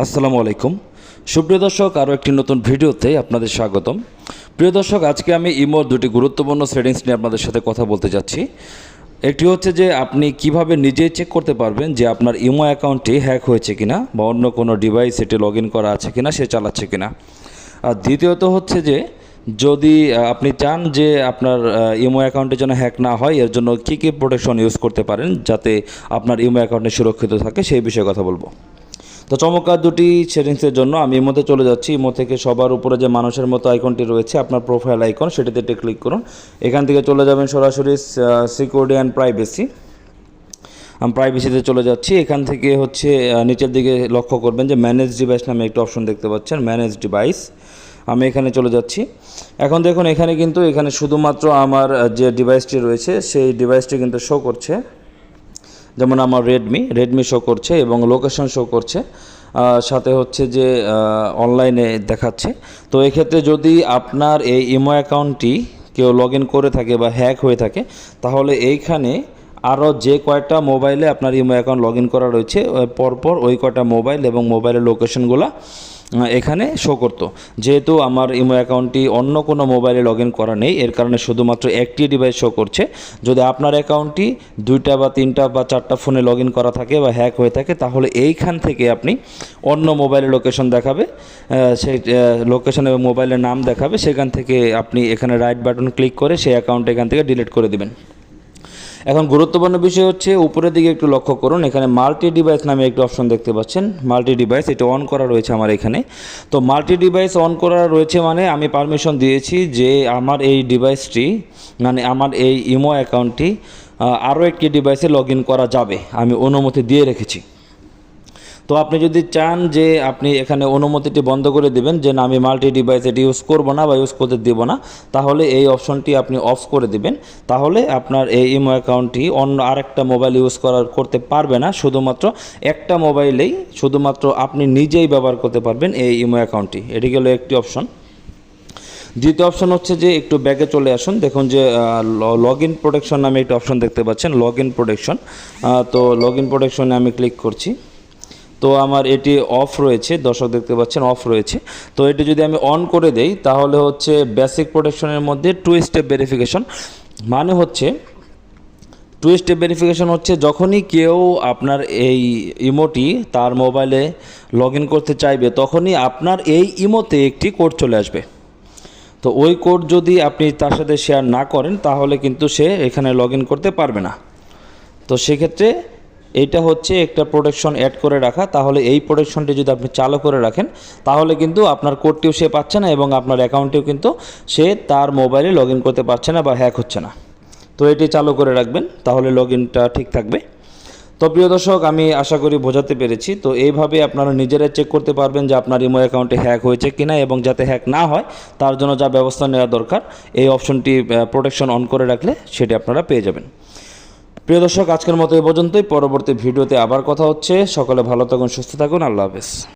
আসসালামু আলাইকুম। সুপ্রিয় দর্শক, আরও একটি নতুন ভিডিওতে আপনাদের স্বাগতম। প্রিয় দর্শক, আজকে আমি ইমোর দুটি গুরুত্বপূর্ণ সেটিংস নিয়ে আপনাদের সাথে কথা বলতে যাচ্ছি। একটি হচ্ছে যে, আপনি কীভাবে নিজেই চেক করতে পারবেন যে আপনার ইমো অ্যাকাউন্টটি হ্যাক হয়েছে কিনা বা অন্য কোনো ডিভাইস এটি লগ করা আছে কিনা, সে চালাচ্ছে কিনা। আর দ্বিতীয়ত হচ্ছে যে, যদি আপনি চান যে আপনার ইমো অ্যাকাউন্টে যেন হ্যাক না হয়, এর জন্য কী কী প্রোটেকশন ইউজ করতে পারেন যাতে আপনার ইমো অ্যাকাউন্টে সুরক্ষিত থাকে, সেই বিষয়ে কথা বলব। তো চমৎকার দুটি সেটিংসের জন্য আমি এর মধ্যে চলে যাচ্ছি। ইমো থেকে সবার উপরে যে মানুষের মতো আইকনটি রয়েছে, আপনার প্রোফাইল আইকন সেটিতে একটি ক্লিক করুন। এখান থেকে চলে যাবেন সরাসরি সিকিউরিটি অ্যান্ড প্রাইভেসি আমি প্রাইভেসিতে চলে যাচ্ছি। এখান থেকে হচ্ছে নিচের দিকে লক্ষ্য করবেন যে ম্যানেজ ডিভাইস নামে একটা অপশন দেখতে পাচ্ছেন ম্যানেজ ডিভাইস আমি এখানে চলে যাচ্ছি। এখন দেখুন, এখানে কিন্তু, এখানে শুধুমাত্র আমার যে ডিভাইসটি রয়েছে, সেই ডিভাইসটি কিন্তু শো করছে। যেমন আমার রেডমি রেডমি শো করছে এবং লোকেশন শো করছে সাথে হচ্ছে যে অনলাইনে দেখাচ্ছে। তো এক্ষেত্রে যদি আপনার এই ইমো অ্যাকাউন্টটি কেউ লগ করে থাকে বা হ্যাক হয়ে থাকে, তাহলে এইখানে আরও যে কয়টা মোবাইলে আপনার ইমো অ্যাকাউন্ট লগ করা রয়েছে পরপর ওই কয়টা মোবাইল এবং মোবাইলের লোকেশনগুলো এখানে শো করতো। যেহেতু আমার ইমো অ্যাকাউন্টটি অন্য কোনো মোবাইলে লগ ইন করা নেই, এর কারণে শুধুমাত্র একটি ডিভাইস শো করছে। যদি আপনার অ্যাকাউন্টটি দুইটা বা তিনটা বা চারটা ফোনে লগ ইন করা থাকে বা হ্যাক হয়ে থাকে, তাহলে এইখান থেকে আপনি অন্য মোবাইলের লোকেশন দেখাবে সেই লোকেশন এবং মোবাইলের নাম দেখাবে। সেখান থেকে আপনি এখানে রাইট বাটন ক্লিক করে সেই অ্যাকাউন্ট এখান থেকে ডিলিট করে দিবেন। এখন গুরুত্বপূর্ণ বিষয় হচ্ছে উপরের দিকে একটু লক্ষ্য করুন, এখানে মাল্টি ডিভাইস নামে একটি অপশন দেখতে পাচ্ছেন। মাল্টি ডিভাইস এটা অন করা রয়েছে আমার এখানে। তো মাল্টি ডিভাইস অন করা রয়েছে মানে আমি পারমিশন দিয়েছি যে আমার এই ডিভাইসটি মানে আমার এই ইমো অ্যাকাউন্টটি আরও একটি ডিভাইসে লগ করা যাবে। আমি অনুমতি দিয়ে রেখেছি। তো আপনি যদি চান যে আপনি এখানে অনুমতিটি বন্ধ করে দিবেন যে না, আমি মাল্টি ডিভাইস এটি ইউজ করব না বা ইউজ করতে দেব না, তাহলে এই অপশনটি আপনি অফ করে দিবেন। তাহলে আপনার এই ইমো অ্যাকাউন্টটি অন্য আরেকটা মোবাইল ইউজ করার, করতে পারবে না। শুধুমাত্র একটা মোবাইলেই শুধুমাত্র আপনি নিজেই ব্যবহার করতে পারবেন এই ইমো অ্যাকাউন্টটি এটি গেল একটি অপশন দ্বিতীয় অপশন হচ্ছে যে একটু ব্যাগে চলে আসুন। দেখুন যে লগ ইন প্রোটেকশন নামে একটি অপশন দেখতে পাচ্ছেন লগ ইন প্রোটেকশন তো লগ ইন প্রোটেকশনে আমি ক্লিক করছি। তো আমার এটি অফ রয়েছে, দর্শক দেখতে পাচ্ছেন অফ রয়েছে। তো এটি যদি আমি অন করে দেই, তাহলে হচ্ছে বেসিক প্রোটেকশনের মধ্যে টু স্টেপ ভেরিফিকেশন মানে হচ্ছে টু স্টেপ ভেরিফিকেশন হচ্ছে যখনই কেউ আপনার এই ইমোটি তার মোবাইলে লগ করতে চাইবে, তখনই আপনার এই ইমোতে একটি কোড চলে আসবে। তো ওই কোড যদি আপনি তার সাথে শেয়ার না করেন, তাহলে কিন্তু সে এখানে লগ করতে পারবে না। তো সেক্ষেত্রে এইটা হচ্ছে একটা প্রোটেকশন অ্যাড করে রাখা। তাহলে এই প্রোটেকশনটি যদি আপনি চালু করে রাখেন, তাহলে কিন্তু আপনার কোডটিও সে পাচ্ছে না এবং আপনার অ্যাকাউন্টেও কিন্তু সে তার মোবাইলে লগ করতে পারছে না বা হ্যাক হচ্ছে না। তো এটি চালু করে রাখবেন, তাহলে লগ ঠিক থাকবে। তো প্রিয় দর্শক, আমি আশা করি বোঝাতে পেরেছি। তো এইভাবে আপনারা নিজেরাই চেক করতে পারবেন যে আপনার ইমো অ্যাকাউন্টে হ্যাক হয়েছে কিনা এবং যাতে হ্যাক না হয়, তার জন্য যা ব্যবস্থা নেওয়া দরকার, এই অপশনটি প্রোটেকশন অন করে রাখলে সেটি আপনারা পেয়ে যাবেন। প্রিয় দর্শক, আজকের মতো এ পর্যন্তই। পরবর্তী ভিডিওতে আবার কথা হচ্ছে। সকলে ভালো থাকুন, সুস্থ থাকুন। আল্লাহ হাফেজ।